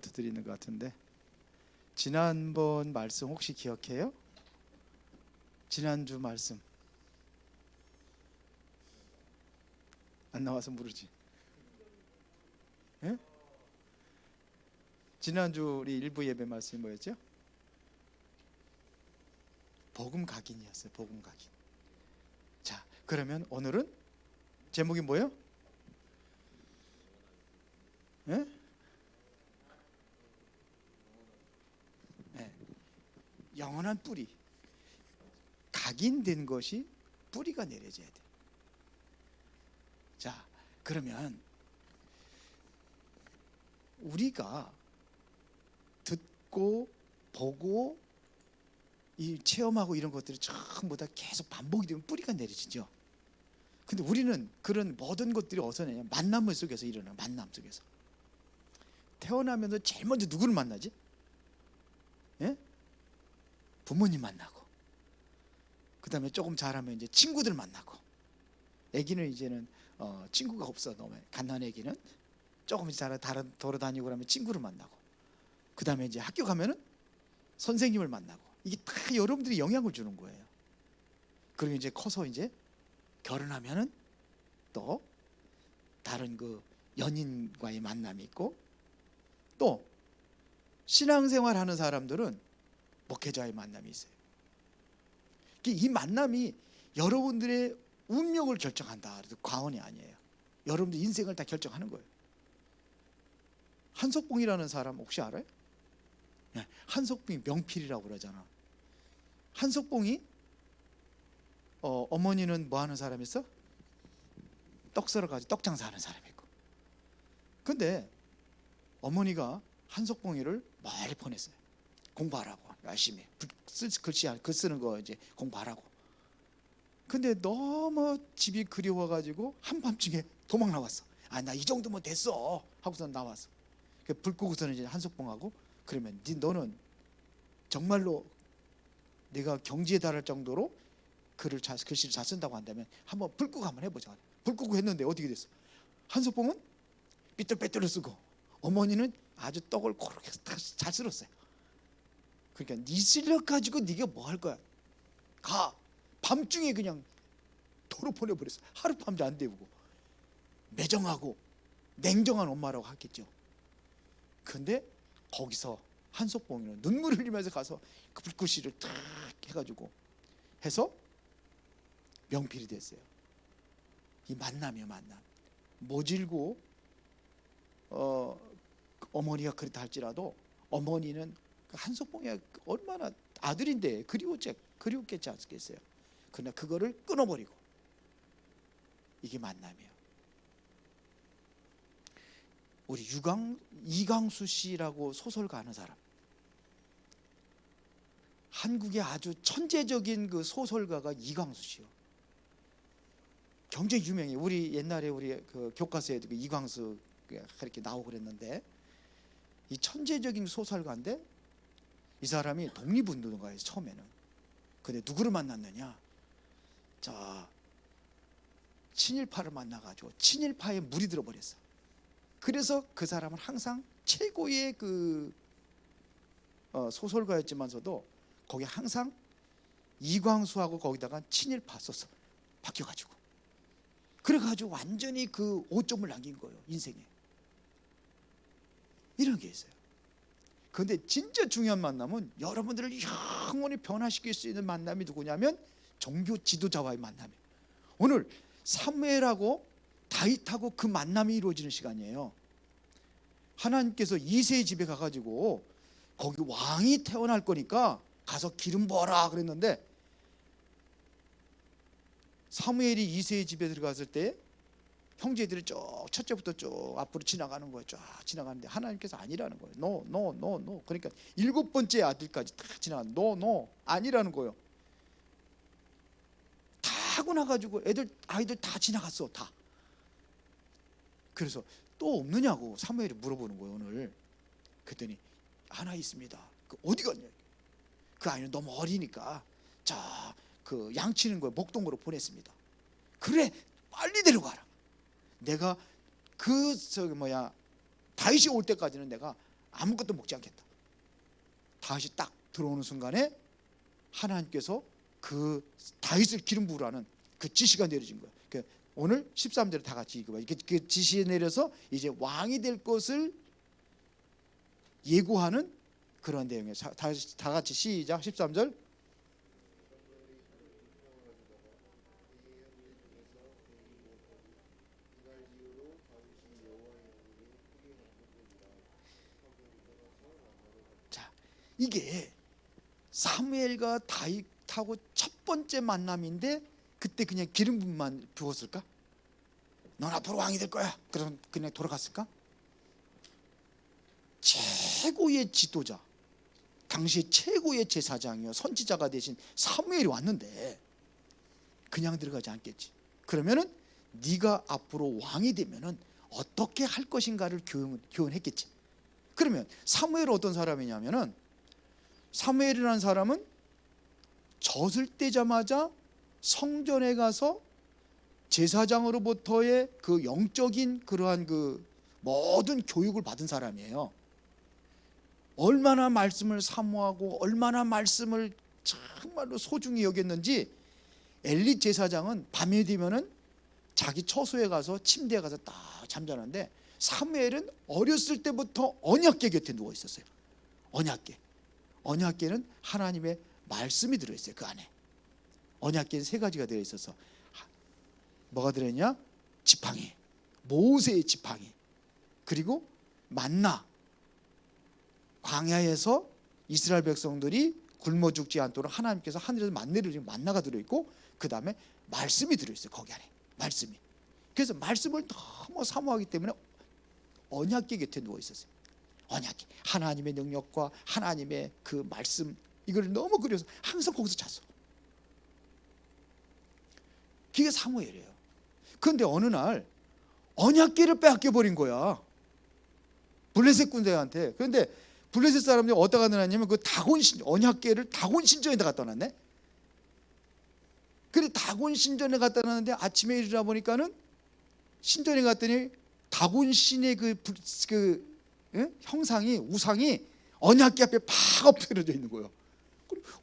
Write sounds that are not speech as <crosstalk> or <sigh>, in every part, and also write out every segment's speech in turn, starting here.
드리는 것 같은데 지난번 말씀 혹시 기억해요? 지난주 말씀 안 나와서 모르지. 예? 지난주 우리 일부 예배 말씀이 뭐였죠? 복음 각인이었어요. 복음 각인. 자, 그러면 오늘은 제목이 뭐예요? 예? 예. 영원한 뿌리. 각인된 것이 뿌리가 내려져야 돼. 자, 그러면 우리가 듣고 보고 이 체험하고 이런 것들이 전부 다 계속 반복이 되면 뿌리가 내려지죠. 근데 우리는 그런 모든 것들이 어디서 내냐? 만남 속에서 일어나 만남 속에서. 태어나면서 제일 먼저 누구를 만나지? 예? 부모님 만나고. 그다음에 조금 자라면 이제 친구들 만나고. 아기는 이제는 어, 친구가 없어 너무 갓난 아기는 조금 자라 다른 돌아다니고 그러면 친구를 만나고. 그다음에 이제 학교 가면은 선생님을 만나고. 이게 다 여러분들이 영향을 주는 거예요. 그리고 이제 커서 이제 결혼하면은 또 다른 그 연인과의 만남이 있고 또 신앙생활 하는 사람들은 목회자의 만남이 있어요. 이 만남이 여러분들의 운명을 결정한다. 그래도 과언이 아니에요. 여러분들 인생을 다 결정하는 거예요. 한석봉이라는 사람 혹시 알아요? 네, 한석봉이 명필이라고 그러잖아. 한석봉이 어, 어머니는 뭐 하는 사람이었어? 떡 썰어 가지고 떡 장사하는 사람이고. 근데 어머니가 한석봉이를 멀리 보냈어요. 공부하라고 열심히 글- 쓰- 글씨 글 쓰는 거 이제 공부하라고. 근데 너무 집이 그리워가지고 한밤중에 도망 나왔어. 아 나 이 정도면 됐어 하고서 나왔어. 그불 끄고서는 이제 한석봉하고 그러면 네 너는 정말로 네가 경지에 달할 정도로 글을 잘 글씨를 잘 쓴다고 한다면 한번 불 끄고 한번 해보자. 불 끄고 했는데 어떻게 됐어? 한석봉은 삐뚤빼뚤을 쓰고 어머니는 아주 떡을 고르게 잘 쓸었어요. 그러니까 네 실력 가지고 네가 뭐 할 거야? 가 밤중에 그냥 도로 보내버렸어. 하룻밤도 안 데우고 매정하고 냉정한 엄마라고 하겠죠. 근데 거기서 한석봉이는 눈물을 흘리면서 가서 그 불꽃이를 탁 해가지고 해서 명필이 됐어요. 이 만남이요 만남. 모질고 어, 어머니가 그렇다 할지라도 어머니는 그 한석봉이 얼마나 아들인데 그리웠지 그리웠겠지 않겠어요. 그러나 그거를 끊어버리고 이게 만남이에요. 우리 유강 이강수 씨라고 소설가 하는 사람. 한국의 아주 천재적인 그 소설가가 이광수 씨요. 굉장히 유명해. 우리 옛날에 우리 그 교과서에도 그 이광수 이렇게 나오고 그랬는데 이 천재적인 소설가인데 이 사람이 독립운동가예요 처음에는. 근데 누구를 만났느냐? 자 친일파를 만나가지고 친일파에 물이 들어버렸어. 그래서 그 사람은 항상 최고의 그 어, 소설가였지만서도 거기 항상 이광수하고 거기다가 친일파 썼어 바뀌어가지고 그래가지고 완전히 그 오점을 남긴 거예요 인생에 이런 게 있어요. 그런데 진짜 중요한 만남은 여러분들을 영원히 변화시킬 수 있는 만남이 누구냐면 종교 지도자와의 만남이에요. 오늘 사무엘하고 다윗하고 그 만남이 이루어지는 시간이에요. 하나님께서 이세의 집에 가가지고 거기 왕이 태어날 거니까 가서 기름 부어라 그랬는데 사무엘이 이세의 집에 들어갔을 때 형제들이 쭉 첫째부터 쭉 앞으로 지나가는 거예요. 쫙 지나가는데 하나님께서 아니라는 거예요. 노, 노, 노, 노. 그러니까 일곱 번째 아들까지 다 지나간 노, 노 아니라는 거예요. 다 하고 나가지고 애들 아이들 다 지나갔어 다. 그래서 또 없느냐고 사무엘이 물어보는 거예요 오늘. 그랬더니 하나 있습니다. 그 어디 갔냐? 그 아이는 너무 어리니까 자 그 양치는 거에 목동으로 보냈습니다. 그래 빨리 데려가라. 내가 그 저기 뭐야 다윗이 올 때까지는 내가 아무것도 먹지 않겠다. 다시 딱 들어오는 순간에 하나님께서 그 다윗을 기름 부으라는 그 지시가 내려진 거예요. 그 오늘 13절에 다 같이 읽어봐. 그, 그 지시에 내려서 이제 왕이 될 것을 예고하는 그런 내용이에요. 자, 다, 다 같이 시작 13절. 자, 이게 사무엘과 다윗하고 첫 번째 만남인데 그때 그냥 기름 붓만 부었을까? 넌 앞으로 왕이 될 거야. 그럼 그냥 돌아갔을까? 최고의 지도자, 당시 최고의 제사장이요 선지자가 되신 사무엘이 왔는데 그냥 들어가지 않겠지. 그러면은 네가 앞으로 왕이 되면은 어떻게 할 것인가를 교훈, 교훈했겠지. 그러면 사무엘은 어떤 사람이냐면은 사무엘이라는 사람은 젖을 떼자마자 성전에 가서 제사장으로부터의 그 영적인 그러한 그 모든 교육을 받은 사람이에요. 얼마나 말씀을 사모하고 얼마나 말씀을 정말로 소중히 여겼는지 엘리 제사장은 밤이 되면은 자기 처소에 가서 침대에 가서 딱 잠자는데 사무엘은 어렸을 때부터 언약궤 곁에 누워 있었어요. 언약궤. 언약궤는 하나님의 말씀이 들어 있어요. 그 안에. 언약궤는 세 가지가 들어 있어서 뭐가 들어 있냐? 지팡이. 모세의 지팡이. 그리고 만나. 광야에서 이스라엘 백성들이 굶어 죽지 않도록 하나님께서 하늘에서 만나를 주신 만나가 들어 있고 그 다음에 말씀이 들어 있어요. 거기 안에. 말씀이. 그래서 말씀을 너무 사모하기 때문에 언약궤 곁에 누워 있었어요. 언약궤. 하나님의 능력과 하나님의 그 말씀 이걸 너무 그려서 항상 거기서 잤어. 그게 사무엘이에요. 그런데 어느 날 언약궤를 빼앗겨 버린 거야. 블레셋 군대한테. 그런데 블레셋 사람들이 어디다가 넣었냐면 그 다곤 신 언약궤를 다곤 신전에다 갖다 놨네. 그래 다곤 신전에 갖다 놨는데 아침에 일어나 보니까는 신전에 갔더니 다곤 신의 그, 불- 그 예? 형상이 우상이 언약궤 앞에 팍 엎드려져 있는 거예요.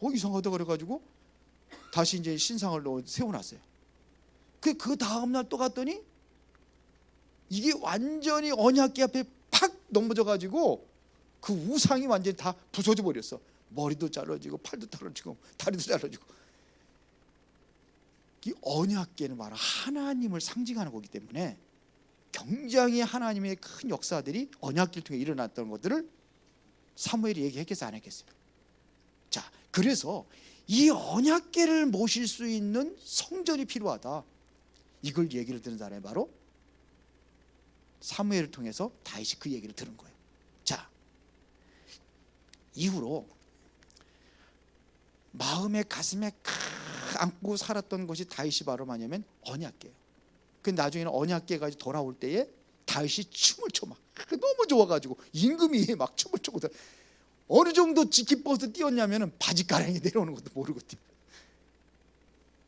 어 이상하다 그래가지고 다시 이제 신상을 넣어 세워놨어요. 그, 그 다음 날 또 갔더니 이게 완전히 언약궤 앞에 팍 넘어져 가지고 그 우상이 완전히 다 부서져 버렸어. 머리도 잘라지고 팔도 잘라지고 다리도 잘라지고. 이 언약궤는 바로 하나님을 상징하는 거기 때문에 굉장히 하나님의 큰 역사들이 언약궤를 통해 일어났던 것들을 사무엘이 얘기했겠어 안 했겠어요? 자, 그래서 이 언약궤를 모실 수 있는 성전이 필요하다. 이걸 얘기를 들은 사람이 바로 사무엘을 통해서 다윗이 그 얘기를 들은 거예요. 자, 이후로 마음에 가슴에 크 안고 살았던 것이 다윗이 바로 뭐냐면 언약궤예요. 그 나중에는 언약궤가 돌아올 때에 다윗이 춤을 춰 막 너무 좋아가지고 임금이 막 춤을 추고 어느 정도 지키버서 뛰었냐면은 바지 가랑이 내려오는 것도 모르고 뛰어.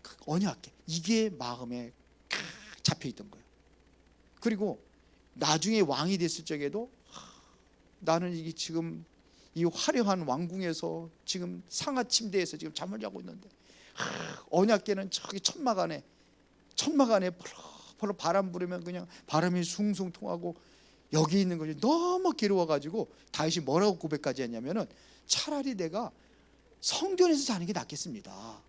그 언약궤 이게 마음에 크 잡혀 있던 거예요. 그리고 나중에 왕이 됐을 적에도 하, 나는 이게 지금 이 화려한 왕궁에서 지금 상하 침대에서 지금 잠을 자고 있는데 하, 언약궤는 저기 천막 안에 천막 안에 펄럭펄럭 바람 부르면 그냥 바람이 숭숭 통하고 여기 있는 것이 너무 괴로워가지고 다윗이 뭐라고 고백까지 했냐면은 차라리 내가 성전에서 자는 게 낫겠습니다.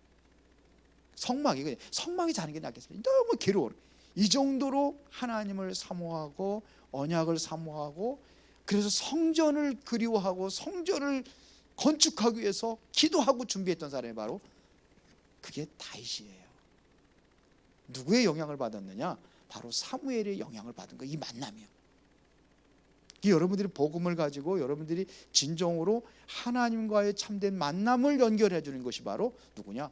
성막이 성막에 자는 게 낫겠습니다. 너무 괴로워. 이 정도로 하나님을 사모하고 언약을 사모하고 그래서 성전을 그리워하고 성전을 건축하기 위해서 기도하고 준비했던 사람이 바로 그게 다윗이에요. 누구의 영향을 받았느냐? 바로 사무엘의 영향을 받은 거. 이 만남이요. 이 여러분들이 복음을 가지고 여러분들이 진정으로 하나님과의 참된 만남을 연결해 주는 것이 바로 누구냐?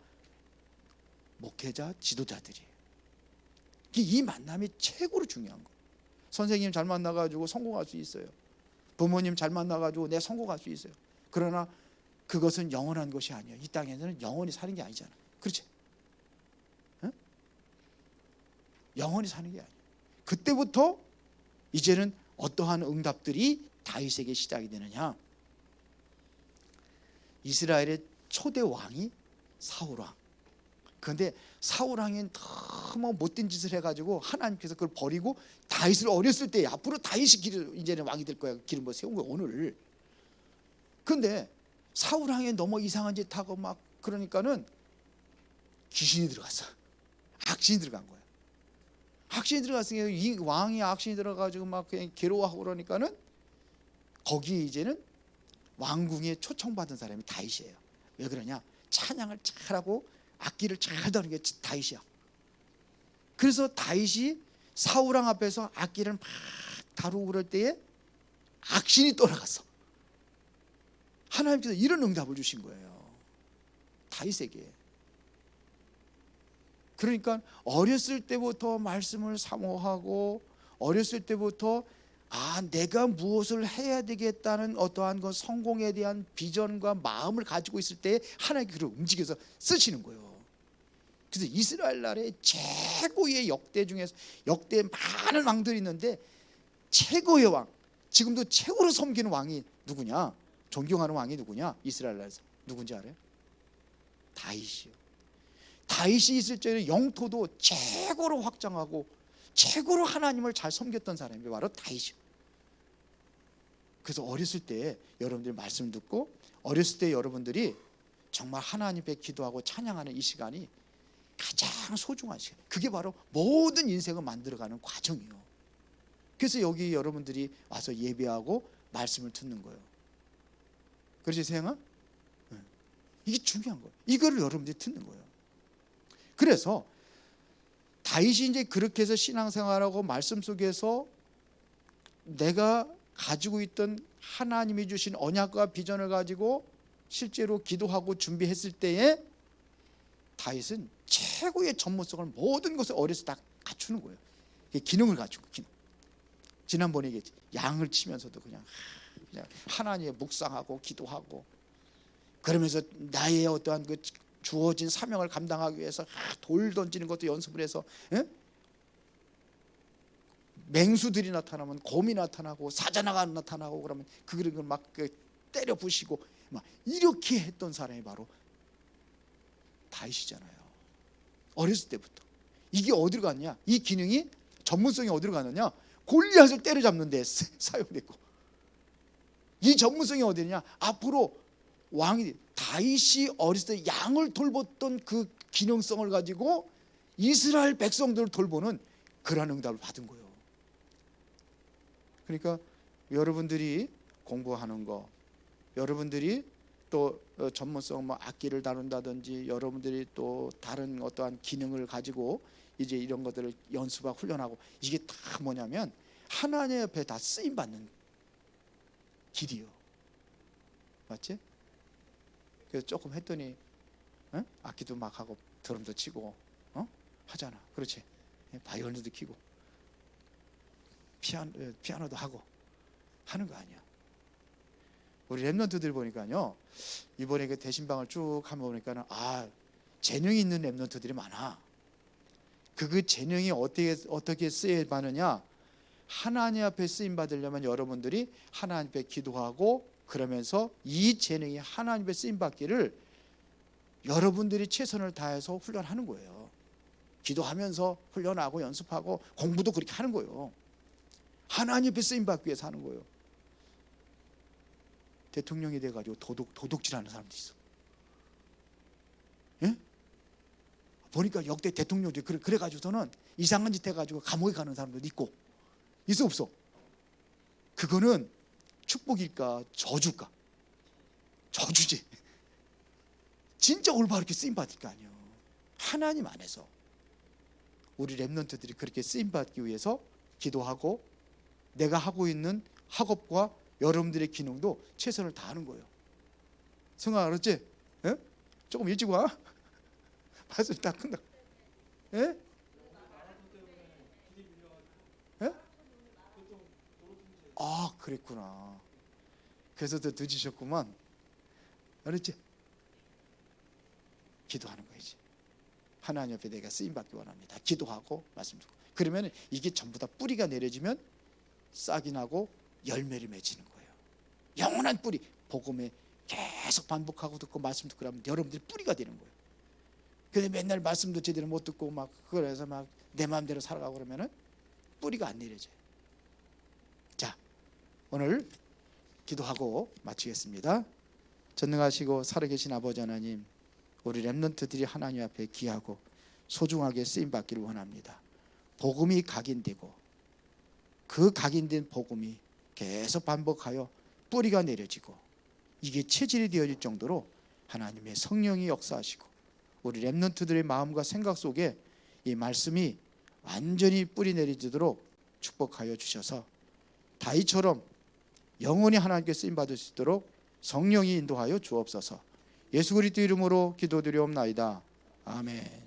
목회자 지도자들이에요. 이 만남이 최고로 중요한 거. 선생님 잘 만나가지고 성공할 수 있어요. 부모님 잘 만나가지고 내 성공할 수 있어요. 그러나 그것은 영원한 것이 아니에요. 이 땅에서는 영원히 사는 게 아니잖아. 그렇지? 응? 영원히 사는 게 아니에요. 그때부터 이제는 어떠한 응답들이 다윗에게 시작이 되느냐? 이스라엘의 초대 왕이 사울 왕. 그런데 사울 왕이 너무 못된 짓을 해가지고 하나님께서 그걸 버리고 다윗을 어렸을 때 앞으로 다윗이 길 이제는 왕이 될 거야 기름 뭐 세운 거야 오늘. 근데 사울 왕이 너무 이상한 짓 하고 막 그러니까는 귀신이 들어갔어. 악신이 들어간 거야. 악신이 들어갔으니까 이 왕이 악신이 들어가지고 막 그냥 괴로워하고 그러니까는 거기 이제는 왕궁에 초청받은 사람이 다윗이에요. 왜 그러냐? 찬양을 잘하고 악기를 잘 다루는 게 다윗이야. 그래서 다윗이 사울왕 앞에서 악기를 막 다루고 그럴 때에 악신이 떠나갔어. 하나님께서 이런 응답을 주신 거예요. 다윗에게. 그러니까 어렸을 때부터 말씀을 사모하고 어렸을 때부터 아 내가 무엇을 해야 되겠다는 어떠한 그 성공에 대한 비전과 마음을 가지고 있을 때 하나님께 그를 움직여서 쓰시는 거예요. 그래서 이스라엘 나라의 최고의 역대 중에서 역대 많은 왕들이 있는데 최고의 왕 지금도 최고로 섬기는 왕이 누구냐? 존경하는 왕이 누구냐? 이스라엘 나라에서 누군지 알아요? 다윗이요. 다윗이 있을 때는 영토도 최고로 확장하고 최고로 하나님을 잘 섬겼던 사람이 바로 다윗이요. 그래서 어렸을 때 여러분들이 말씀 듣고 어렸을 때 여러분들이 정말 하나님 앞에 기도하고 찬양하는 이 시간이 가장 소중한 시간. 그게 바로 모든 인생을 만들어가는 과정이요. 그래서 여기 여러분들이 와서 예배하고 말씀을 듣는 거예요. 그렇지 세영아? 네. 이게 중요한 거예요. 이거를 여러분들이 듣는 거예요. 그래서 다윗이 이제 그렇게 해서 신앙생활하고 말씀 속에서 내가 가지고 있던 하나님이 주신 언약과 비전을 가지고 실제로 기도하고 준비했을 때에 다윗은 최고의 전문성을 모든 것을 어려서 다 갖추는 거예요. 기능을 갖추고 기능. 지난번에 얘기했지. 양을 치면서도 그냥 그냥 하나님의 묵상하고 기도하고 그러면서 나의 어떠한 그 주어진 사명을 감당하기 위해서 돌 던지는 것도 연습을 해서 예? 맹수들이 나타나면 곰이 나타나고 사자나가 나타나고 그러면 그걸 막 때려 부시고 막 이렇게 했던 사람이 바로 다윗이잖아요. 어렸을 때부터 이게 어디로 갔냐? 이 기능이 전문성이 어디로 가느냐? 골리앗을 때려잡는 데 사용됐고 이 전문성이 어디냐? 앞으로 왕이 다윗이 어렸을 때 양을 돌봤던 그 기능성을 가지고 이스라엘 백성들을 돌보는 그러한 응답을 받은 거예요. 그러니까 여러분들이 공부하는 거, 여러분들이 또 어, 전문성 뭐 악기를 다룬다든지 여러분들이 또 다른 어떠한 기능을 가지고 이제 이런 것들을 연습하고 훈련하고 이게 다 뭐냐면 하나님 옆에 다 쓰임 받는 길이요. 맞지? 그래서 조금 했더니 어? 악기도 막 하고 드럼도 치고 어? 하잖아. 그렇지? 바이올린도 키고 피아노, 피아노도 하고 하는 거 아니야. 우리 랩런트들 보니까요 이번에 그 대신방을 쭉 한번 보니까는 아 재능이 있는 랩런트들이 많아. 그, 그 재능이 어떻게 어떻게 쓰여 받느냐? 하나님 앞에 쓰임 받으려면 여러분들이 하나님 앞에 기도하고 그러면서 이 재능이 하나님 앞에 쓰임 받기를 여러분들이 최선을 다해서 훈련하는 거예요. 기도하면서 훈련하고 연습하고 공부도 그렇게 하는 거예요. 하나님 앞에 쓰임 받기 위해서 하는 거예요. 대통령이 돼 가지고 도둑 도둑질하는 사람도 있어. 예? 보니까 역대 대통령도 그래 그래 가지고서는 이상한 짓 해 가지고 감옥에 가는 사람도 있고 있어 없어. 그거는 축복일까 저주일까? 저주지. 진짜 올바르게 쓰임 받을 거 아니에요. 하나님 안에서 우리 렘넌트들이 그렇게 쓰임 받기 위해서 기도하고 내가 하고 있는 학업과 여러분들의 기능도 최선을 다하는 거예요. 성아 알았지? 예? 조금 일찍 와. <laughs> 말씀 다. 예? 예? 아 그랬구나. 그래서 더 늦으셨구만. 알았지? 기도하는 거지. 하나님 옆에 내가 쓰임 받기 원합니다. 기도하고 말씀 듣고. 그러면 이게 전부 다 뿌리가 내려지면 싹이 나고 열매를 맺히는 거예요. 영원한 뿌리 복음에 계속 반복하고 듣고 말씀 듣고 그러면 여러분들이 뿌리가 되는 거예요. 근데 맨날 말씀도 제대로 못 듣고 막 그래서 막 내 마음대로 살아가고 그러면은 뿌리가 안 내려져요. 자, 오늘 기도하고 마치겠습니다. 전능하시고 살아계신 아버지 하나님, 우리 렘넌트들이 하나님 앞에 귀하고 소중하게 쓰임 받기를 원합니다. 복음이 각인되고 그 각인된 복음이 계속 반복하여 뿌리가 내려지고 이게 체질이 되어질 정도로 하나님의 성령이 역사하시고 우리 렘넌트들의 마음과 생각 속에 이 말씀이 완전히 뿌리 내리도록 축복하여 주셔서 다이처럼 영원히 하나님께 쓰임 받을 수 있도록 성령이 인도하여 주옵소서. 예수 그리스도 이름으로 기도드리옵나이다. 아멘.